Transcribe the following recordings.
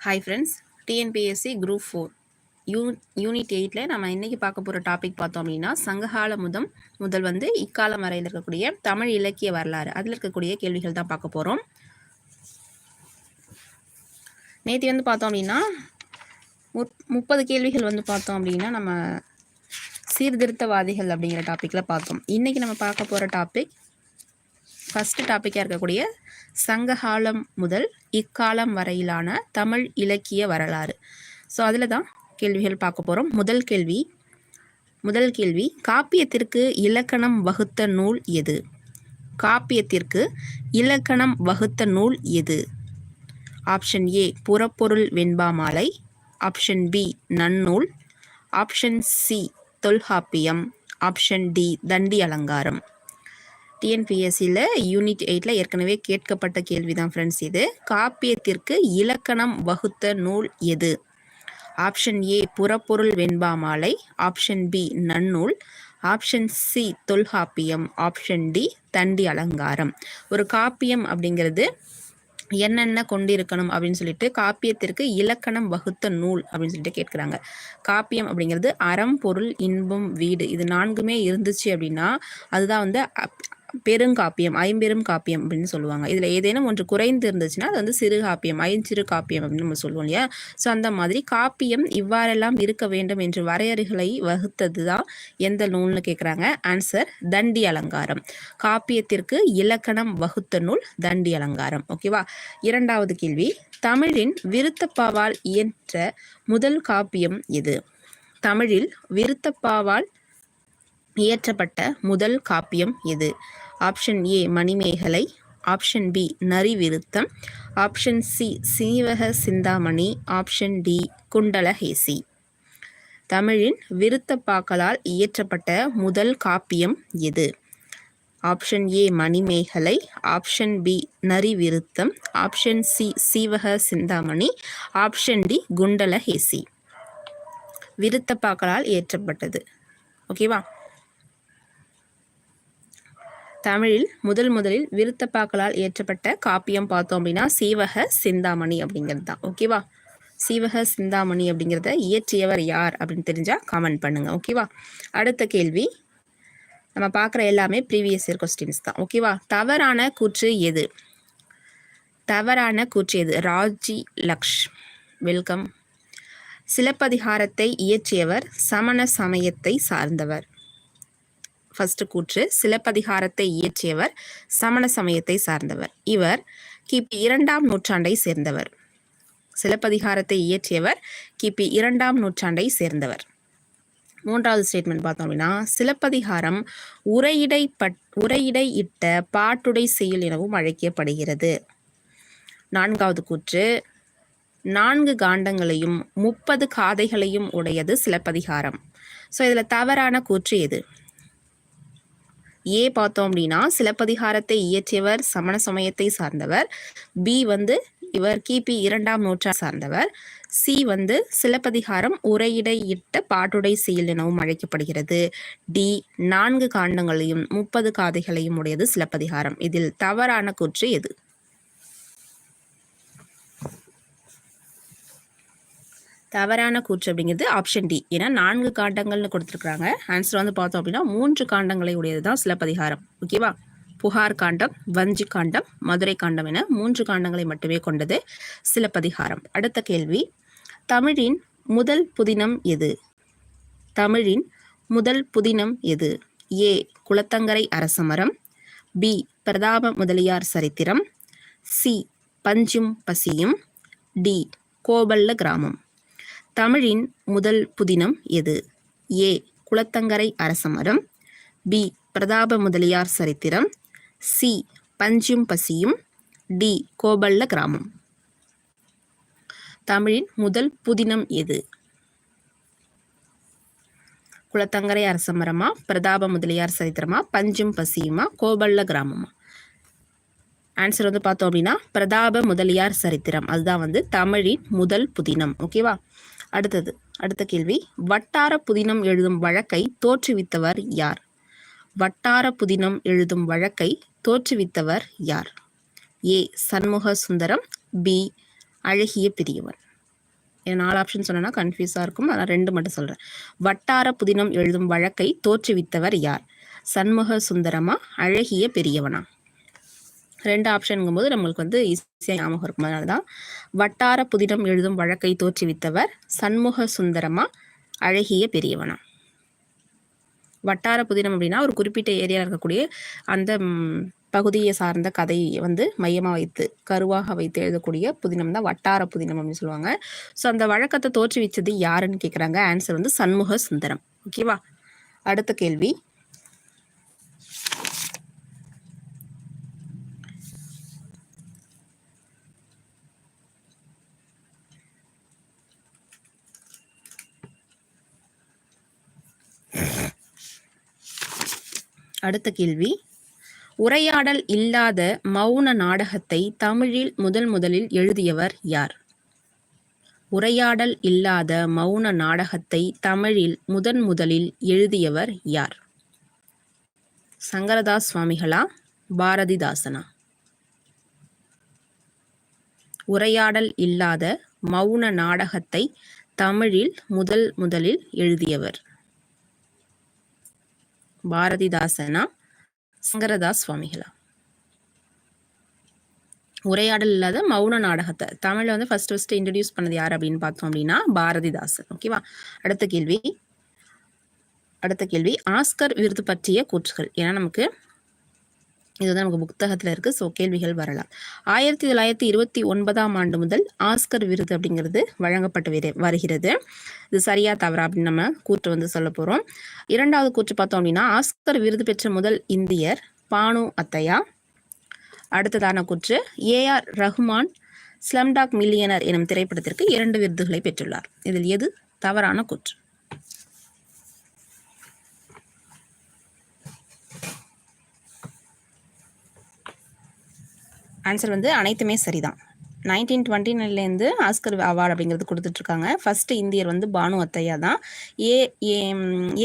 Hi friends TNPSC group four U unit எயிட்டில் நம்ம இன்றைக்கி பார்க்க போகிற டாபிக் பார்த்தோம் அப்படின்னா சங்ககால முதம் முதல் வந்து இக்காலம் வரையில் இருக்கக்கூடிய தமிழ் இலக்கிய வரலாறு. அதில் இருக்கக்கூடிய கேள்விகள் தான் பார்க்க போகிறோம் நேற்று வந்து பார்த்தோம் அப்படின்னா முப்பது கேள்விகள் வந்து பார்த்தோம் அப்படின்னா நம்ம சீர்திருத்தவாதிகள் அப்படிங்கிற டாப்பிக்கில் பார்த்தோம். இன்றைக்கி நம்ம பார்க்க போகிற டாபிக் ஃபஸ்ட்டு டாப்பிக்காக இருக்கக்கூடிய சங்ககாலம் முதல் இக்காலம் வரையிலான தமிழ் இலக்கிய வரலாறு. ஸோ அதில் தான் கேள்விகள் பார்க்க போகிறோம் முதல் கேள்வி முதல் கேள்வி காப்பியத்திற்கு இலக்கணம் வகுத்த நூல் எது? காப்பியத்திற்கு இலக்கணம் வகுத்த நூல் எது? Option A Purapporul Venbamalai option B Nannool. Option C Tholkappiyam. Option D Dandi Alankaram. டிஎன்பிஎஸ்சியில் unit எயிட்டில் ஏற்கனவே கேட்கப்பட்ட கேள்வி தான் ஃப்ரெண்ட்ஸ் இது. காப்பியத்திற்கு இலக்கணம் வகுத்த நூல் எது? Option A Purapporul Venbamalai. Option B Nannool. Option C Tholkappiyam. Option D Dandi Alankaram. ஒரு காப்பியம் அப்படிங்கிறது என்னென்ன கொண்டிருக்கணும் அப்படின்னு சொல்லிட்டு காப்பியத்திற்கு இலக்கணம் வகுத்த நூல் அப்படின்னு சொல்லிட்டு கேட்குறாங்க. காப்பியம் அப்படிங்கிறது அறம் பொருள் இன்பம் வீடு. இது நான்குமே இருந்துச்சு அப்படின்னா அதுதான் வந்து பெருங்காப்பியம் ஐம்பெரும் காப்பியம் அப்படின்னு சொல்லுவாங்க. இதில் ஏதேனும் ஒன்று குறைந்து இருந்துச்சுன்னா அது வந்து சிறு காப்பியம் ஐஞ்சிறு காப்பியம் அப்படின்னு நம்ம சொல்லுவோம் இல்லையா? ஸோ அந்த மாதிரி காப்பியம் இவ்வாறெல்லாம் இருக்க வேண்டும் என்று வரையறைகளை வகுத்தது தான் எந்த நூல்னு கேட்குறாங்க ஆன்சர் தண்டி அலங்காரம். காப்பியத்திற்கு இலக்கணம் வகுத்த நூல் தண்டி அலங்காரம். ஓகேவா இரண்டாவது கேள்வி. தமிழின் விருத்தப்பாவால் இயன்ற முதல் காப்பியம் எது? தமிழில் விருத்தப்பாவால் இயற்றப்பட்ட முதல் காப்பியம் எது? Option A Manimekalai. Option B Narivirutham. Option C Seevaka Chintamani. Option D Kundalakesi தமிழின் விருத்தப்பாக்களால் இயற்றப்பட்ட முதல் காப்பியம் எது? Option A Manimekalai. Option B Narivirutham. Option C Seevaka Chintamani. Option D Kundalakesi விருத்தப்பாக்களால் இயற்றப்பட்டது. ஓகேவா? தமிழில் முதல் முதலில் விருத்தப்பாக்களால் இயற்றப்பட்ட காப்பியம் பார்த்தோம் அப்படின்னா சீவக சிந்தாமணி அப்படிங்கிறது தான். ஓகேவா சீவக சிந்தாமணி அப்படிங்கிறத இயற்றியவர் யார் அப்படின்னு தெரிஞ்சால் கமெண்ட் பண்ணுங்க. ஓகேவா அடுத்த கேள்வி. நம்ம பார்க்குற எல்லாமே ப்ரீவியஸ் இயர் கொஸ்டின்ஸ் தான். ஓகேவா தவறான கூற்று எது? தவறான கூற்று எது? ராஜி லக்ஷ். வெல்கம் சிலப்பதிகாரத்தை இயற்றியவர் சமண சமயத்தை சார்ந்தவர். ஃபர்ஸ்ட் கூற்று சிலப்பதிகாரத்தை இயற்றியவர் சமண சமயத்தை சார்ந்தவர். இவர் கிபி இரண்டாம் நூற்றாண்டை சேர்ந்தவர். சிலப்பதிகாரத்தை இயற்றியவர் கிபி இரண்டாம் நூற்றாண்டை சேர்ந்தவர். மூன்றாவது ஸ்டேட்மெண்ட் பார்த்தோம் அப்படின்னா சிலப்பதிகாரம் உரையிடை பட் உரையிடை இட்ட பாட்டுடை செயல் எனவும் அழைக்கப்படுகிறது. நான்காவது கூற்று நான்கு காண்டங்களையும் முப்பது காதைகளையும் உடையது சிலப்பதிகாரம். ஸோ இதில் தவறான கூற்று எது? ஏ பார்த்தோம் அப்படின்னா சிலப்பதிகாரத்தை இயற்றியவர் சமண சமயத்தை சார்ந்தவர். பி வந்து இவர் கிபி இரண்டாம் நூற்றா சார்ந்தவர். சி வந்து சிலப்பதிகாரம் உரையிடையிட்ட பாட்டுடை செயல் எனவும் அழைக்கப்படுகிறது. டி நான்கு காண்டங்களையும் முப்பது காதைகளையும் உடையது சிலப்பதிகாரம். இதில் தவறான கூற்று எது? தவறான கூற்று அப்படிங்கிறது ஆப்ஷன் டி ஏன்னா நான்கு காண்டங்கள்னு கொடுத்துருக்குறாங்க. ஆன்சர் வந்து பார்த்தோம் அப்படின்னா மூன்று காண்டங்களை உடையது தான் சிலப்பதிகாரம் ஓகேவா புகார் காண்டம் வஞ்சி காண்டம் மதுரை காண்டம் என மூன்று காண்டங்களை மட்டுமே கொண்டது சிலப்பதிகாரம். அடுத்த கேள்வி. தமிழின் முதல் புதினம் எது? தமிழின் முதல் புதினம் எது? ஏ. குளத்தங்கரை அரசமரம். பி பிரதாப முதலியார் சரித்திரம். சி பஞ்சும் பசியும். டி கோபல்ல கிராமம். தமிழின் முதல் புதினம் எது? ஏ. குளத்தங்கரை அரசமரம் பி. பிரதாப முதலியார் சரித்திரம். சி. பஞ்சும் பசியும். டி. கோபல்ல கிராமம். தமிழின் முதல் புதினம் எது? குளத்தங்கரை அரசமரமா பிரதாப முதலியார் சரித்திரமா? பஞ்சும் பசியுமா? கோபல்ல கிராமமா? ஆன்சர் வந்து பார்த்தோம் அப்படின்னா பிரதாப முதலியார் சரித்திரம். அதுதான் வந்து தமிழின் முதல் புதினம். ஓகேவா அடுத்தது அடுத்த கேள்வி. வட்டார புதினம் எழுதும் வழக்கை தோற்றுவித்தவர் யார்? வட்டார புதினம் எழுதும் வழக்கை தோற்றுவித்தவர் யார்? ஏ சண்முக சுந்தரம் பி அழகிய பெரியவன் என் நாலு ஆப்ஷன் சொன்னா கன்ஃபியூஸாக இருக்கும். ஆனால் ரெண்டு மட்டும் சொல்கிறேன் வட்டார புதினம் எழுதும் வழக்கை தோற்றுவித்தவர் யார்? சண்முக சுந்தரமா அழகிய பெரியவனா? ரெண்டு ஆப்ஷனுங்கும் போது நம்மளுக்கு வந்து ஈஸியாக ஞாபகம் இருக்கும் அதனால தான் வட்டார புதினம் எழுதும் வழக்கை தோற்றுவித்தவர் சண்முக சுந்தரமா அழகிய பெரியவனா? வட்டார புதினம் அப்படின்னா ஒரு குறிப்பிட்ட ஏரியாவில் இருக்கக்கூடிய அந்த பகுதியை சார்ந்த கதையை வந்து மையமாக வைத்து கருவாக வைத்து எழுதக்கூடிய புதினம் தான் வட்டார புதினம் அப்படின்னு சொல்லுவாங்க. ஸோ அந்த வழக்கத்தை தோற்றுவிச்சது யாருன்னு கேட்குறாங்க ஆன்சர் வந்து சண்முக சுந்தரம். ஓகேவா அடுத்த கேள்வி. அடுத்த கேள்வி. உரையாடல் இல்லாத மௌன நாடகத்தை தமிழில் முதல் முதலில் எழுதியவர் யார்? உரையாடல் இல்லாத மௌன நாடகத்தை தமிழில் முதன் முதலில் எழுதியவர் யார்? சங்கரதாஸ் சுவாமிகளா? பாரதிதாசனா? உரையாடல் இல்லாத மௌன நாடகத்தை தமிழில் முதல் முதலில் எழுதியவர் பாரதிதாசனா சங்கரதாஸ் சுவாமிகளா உரையாடல் இல்லாத மௌன நாடகத்தை. தமிழ்ல வந்து ஃபர்ஸ்ட் ஃபர்ஸ்ட் இன்ட்ரடியூஸ் பண்ணது யார் அப்படின்னு பார்த்தோம் அப்படின்னா பாரதிதாசன். ஓகேவா அடுத்த கேள்வி. அடுத்த கேள்வி. ஆஸ்கர் விருது பற்றிய கூற்றுகள். ஏன்னா நமக்கு இது வந்து நமக்கு புத்தகத்தில் இருக்குது ஸோ கேள்விகள் வரலாம். ஆயிரத்தி தொள்ளாயிரத்தி இருபத்தி ஒன்பதாம் ஆண்டு முதல் ஆஸ்கர் விருது அப்படிங்கிறது வழங்கப்பட்டு வருகிறது. இது சரியா தவறா அப்படின்னு நம்ம கூற்று வந்து சொல்ல போகிறோம் இரண்டாவது கூற்று பார்த்தோம் அப்படின்னா ஆஸ்கர் விருது பெற்ற முதல் இந்தியர் பானு அத்தையா. அடுத்ததான கூற்று ஏஆர் ரஹ்மான் ஸ்லம்டாக் மில்லியனர் எனும் திரைப்படத்திற்கு இரண்டு விருதுகளை பெற்றுள்ளார். இதில் எது தவறான கூற்று? ஆன்சர் வந்து அனைத்துமே சரிதான். நைன்டீன் டுவெண்ட்டி நைன்லேருந்து ஆஸ்கர் அவார்டு அப்படிங்கிறது கொடுத்துட்ருக்காங்க. ஃபர்ஸ்ட் இந்தியர் வந்து பானு அத்தையா தான் ஏ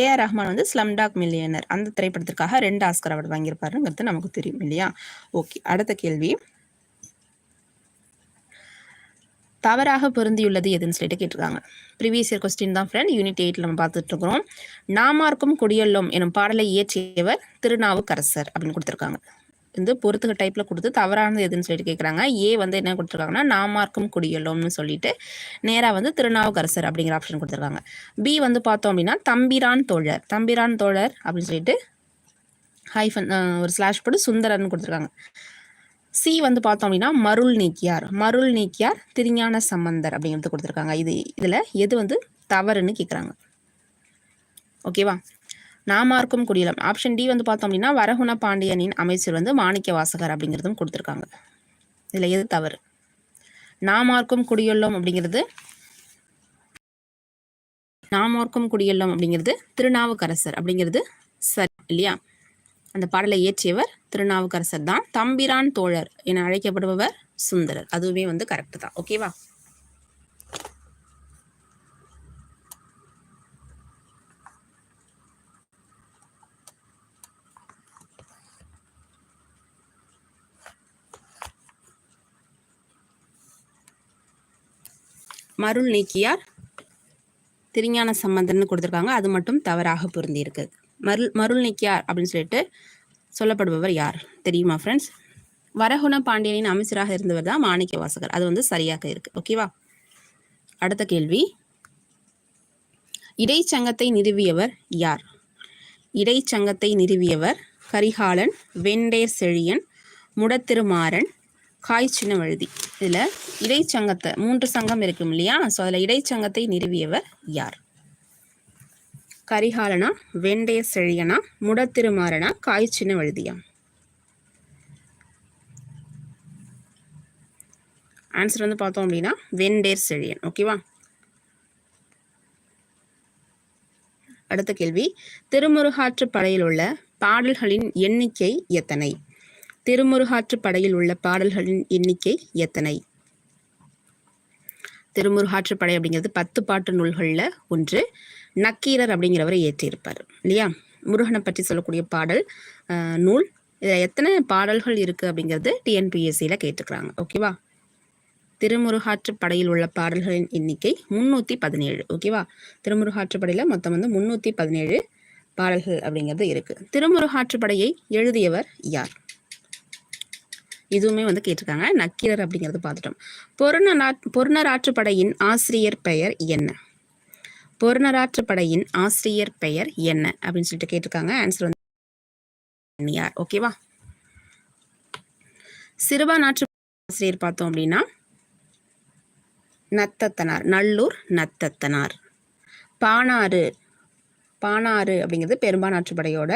ஏஆர் ரஹ்மான் வந்து ஸ்லம்டாக் மில்லியனர் அந்த திரைப்படத்திற்காக ரெண்டு ஆஸ்கர் அவார்டு வாங்கியிருப்பாருங்கிறது நமக்கு தெரியும் இல்லையா? ஓகே அடுத்த கேள்வி. தவறாக பொருந்தியுள்ளது எதுன்னு சொல்லிட்டு கேட்டிருக்காங்க. ப்ரீவியஸ் இயர் கொஸ்டின் தான் ஃப்ரெண்ட் யூனிட் எயிட்டில் நம்ம பார்த்துட்டு இருக்கிறோம் நாமார்க்கும் குடியல்லோம் எனும் பாடலை இயற்றியவர் திருநாவுக்கரசர் அப்படின்னு கொடுத்துருக்காங்க. வந்து பொறுத்துக்க டைப்பில் கொடுத்து தவறானது எதுன்னு சொல்லிட்டு கேட்குறாங்க ஏ வந்து என்ன கொடுத்துருக்காங்கன்னா நாமார்க்கும் குடியலும்னு சொல்லிட்டு நேராக வந்து திருநாவுக்கரசர் அப்படிங்கிற ஆப்ஷன் கொடுத்துருக்காங்க. பி வந்து பார்த்தோம் அப்படின்னா தம்பிரான் தோழர். தம்பிரான் தோழர் அப்படின்னு சொல்லிட்டு ஹைஃபன் ஒரு ஸ்லாஷ் போட்டு சுந்தரன் கொடுத்துருக்காங்க. சி வந்து பார்த்தோம் அப்படின்னா மருள் நீக்கியார். மருள் நீக்கியார் திருஞான சம்பந்தர் அப்படிங்கிறது கொடுத்துருக்காங்க. இது இதில் எது வந்து தவறுன்னு கேட்குறாங்க ஓகேவா நாமார்க்கும் குடியலம். ஆப்ஷன் டி வந்து பார்த்தோம் அப்படின்னா வரகுண பாண்டியனின் அமைச்சர் வந்து மாணிக்க வாசகர் அப்படிங்கிறதும் கொடுத்துருக்காங்க. இதில் எது தவறு? நாமார்க்கும் குடியுள்ளோம் அப்படிங்கிறது நாமார்க்கும் குடியுள்ளோம் அப்படிங்கிறது திருநாவுக்கரசர் அப்படிங்கிறது சரி இல்லையா? அந்த பாடலை இயற்றியவர் திருநாவுக்கரசர் தான். தம்பிரான் தோழர் என அழைக்கப்படுபவர் சுந்தரர். அதுவுமே வந்து கரெக்ட் தான். ஓகேவா மருள் நீக்கியார் திருஞான சம்பந்தர்னு கொடுத்துருக்காங்க. அது மட்டும் தவறாக பொருந்தி இருக்குது மருள் மருள் நீக்கியார் அப்படின்னு சொல்லிட்டு சொல்லப்படுபவர் யார்? தெரியுமா ஃப்ரெண்ட்ஸ் வரகுண பாண்டியனின் அமைச்சராக இருந்தவர் தான் மாணிக்க வாசகர் அது வந்து சரியாக இருக்கு. ஓகேவா அடுத்த கேள்வி. இடைச்சங்கத்தை நிறுவியவர் யார்? இடைச்சங்கத்தை நிறுவியவர் கரிகாலன் வெண்டேர் செழியன் முடத்திருமாறன் காய்ச்சின வழுதி இதில் இடைச்சங்கத்தை மூன்று சங்கம் இருக்கும் இல்லையா? ஸோ அதில் இடைச்சங்கத்தை நிறுவியவர் யார்? கரிகாலனா வெண்டைய செழியனா முடத்திருமாறனா காய்ச்சின வழுதியா? ஆன்சர் வந்து பார்த்தோம் அப்படின்னா வெண்டேர் செழியன். ஓகேவா அடுத்த கேள்வி. திருமுருகாற்று படையில் உள்ள பாடல்களின் எண்ணிக்கை எத்தனை? திருமுருகாற்றுப்படையில் உள்ள பாடல்களின் எண்ணிக்கை எத்தனை? திருமுருகாற்றுப்படை அப்படிங்கிறது பத்து பாட்டு நூல்களில் ஒன்று. நக்கீரர் அப்படிங்கிறவரை ஏற்றியிருப்பார் இல்லையா? முருகனை பற்றி சொல்லக்கூடிய பாடல் நூல். இதில் எத்தனை பாடல்கள் இருக்குது அப்படிங்கிறது டிஎன்பிஎஸ்சியில் கேட்டுக்கிறாங்க ஓகேவா? திருமுருகாற்றுப்படையில் உள்ள பாடல்களின் எண்ணிக்கை முந்நூற்றி பதினேழு ஓகேவா? திருமுருகாற்றுப்படையில் மொத்தம் வந்து முந்நூற்றி பதினேழு பாடல்கள் அப்படிங்கிறது இருக்குது திருமுருகாற்றுப்படையை எழுதியவர் யார்? இதுவுமே வந்து கேட்டிருக்காங்க. நக்கீரர் அப்படிங்கிறது பார்த்துட்டோம். பொருணராற் பொருணராற்றுப்படையின் ஆசிரியர் பெயர் என்ன? பொருணராற்றுப்படையின் ஆசிரியர் பெயர் என்ன? அப்படின்னு சொல்லிட்டு கேட்டிருக்காங்க. ஆன்சர் வந்து யார் ஓகேவா சிறுபா நாற்று ஆசிரியர் பார்த்தோம் அப்படின்னா நத்தத்தனார் நல்லூர் நத்தத்தனார். பானாறு பானாறு அப்படிங்கிறது பெரும்பானாற்றுப்படையோட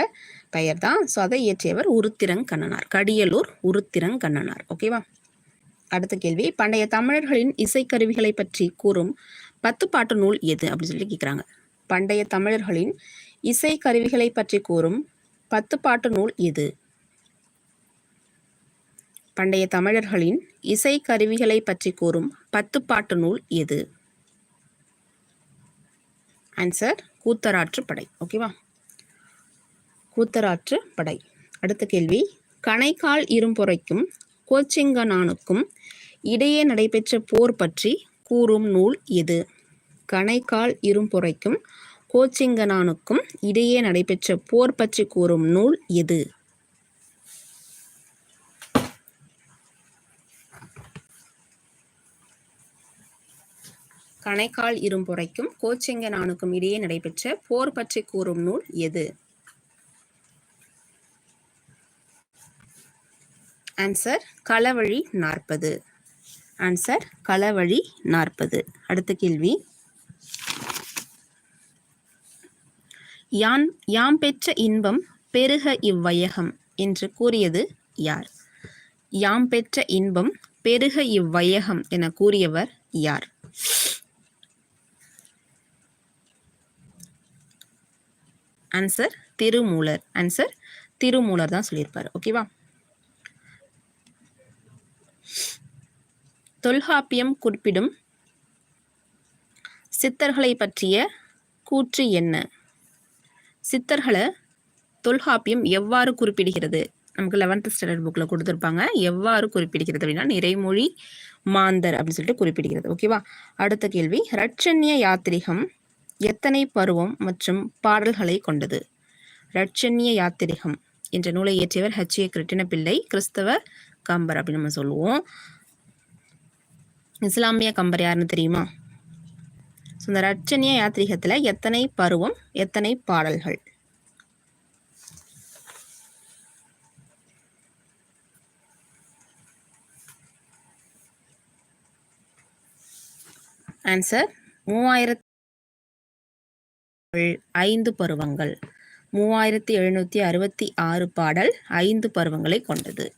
பெயர் தான் ஸோ அதை இயற்றியவர் உருத்திரங்கண்ணனார். கடியலூர் உருத்திரங்கண்ணனார். ஓகேவா அடுத்த கேள்வி. பண்டைய தமிழர்களின் இசைக்கருவிகளை பற்றி கூறும் பத்து பாட்டு நூல் எது அப்படின்னு சொல்லி கேட்குறாங்க பண்டைய தமிழர்களின் இசைக்கருவிகளை பற்றி கூறும் பத்து பாட்டு நூல் எது? பண்டைய தமிழர்களின் இசைக்கருவிகளை பற்றி கூறும் பத்து பாட்டு நூல் எது? ஆன்சர் கூத்தராற்று படை. ஓகேவா கூத்தராற்று படை. அடுத்த கேள்வி. கணைக்கால் இரும்பொறைக்கும் கோச்சிங்கனானுக்கும் இடையே நடைபெற்ற போர் பற்றி கூறும் நூல் எது? கணைக்கால் இரும்பொறைக்கும் கோச்சிங்கனானுக்கும் இடையே நடைபெற்ற போர் பற்றி கூறும் நூல் எது? கணைக்கால் இரும்புரைக்கும் கோச்செங்கனானுக்கும் இடையே நடைபெற்ற போர் பற்றி கூறும் நூல் எது? ஆன்சர் களவழி நாற்பது. ஆன்சர் களவழி நாற்பது. அடுத்த கேள்வி. யான் யாம் பெற்ற இன்பம் பெருக இவ்வையகம் என்று கூறியது யார்? யாம் பெற்ற இன்பம் பெருக இவ்வையகம் என கூறியவர் யார்? ஆன்சர் திருமூலர். ஆன்சர் திருமூலர் தான் சொல்லியிருப்பார். ஓகேவா தொல்காப்பியம் குறிப்பிடும் சித்தர்களை பற்றிய கூற்று என்ன? சித்தர்களை தொல்காப்பியம் எவ்வாறு குறிப்பிடுகிறது? நமக்கு லெவன்த் ஸ்டாண்டர்ட் புக்கில் கொடுத்துருப்பாங்க. எவ்வாறு குறிப்பிடுகிறது அப்படின்னா நிறைமொழி மாந்தர் அப்படின்னு சொல்லிட்டு குறிப்பிடுகிறது. ஓகேவா அடுத்த கேள்வி. ரட்சண்ய யாத்திரிகம் எத்தனை பருவம் மற்றும் பாடல்களை கொண்டது? ரட்சண்ய யாத்திரிகம் என்ற நூலை இயற்றியவர் ஹச் ஏ கிருட்டிணப்பிள்ளை கிறிஸ்தவ கம்பர் அப்படின்னு நம்ம சொல்லுவோம். இஸ்லாமிய கம்பர் யாருன்னு தெரியுமா? ஸோ இந்த ரட்சணிய யாத்திரிகத்தில் எத்தனை பருவம் எத்தனை பாடல்கள்? ஆன்சர் மூவாயிரத்தி ஐந்து பருவங்கள். மூவாயிரத்தி எழுநூற்றி அறுபத்தி ஆறு பாடல் ஐந்து பருவங்களை கொண்டது.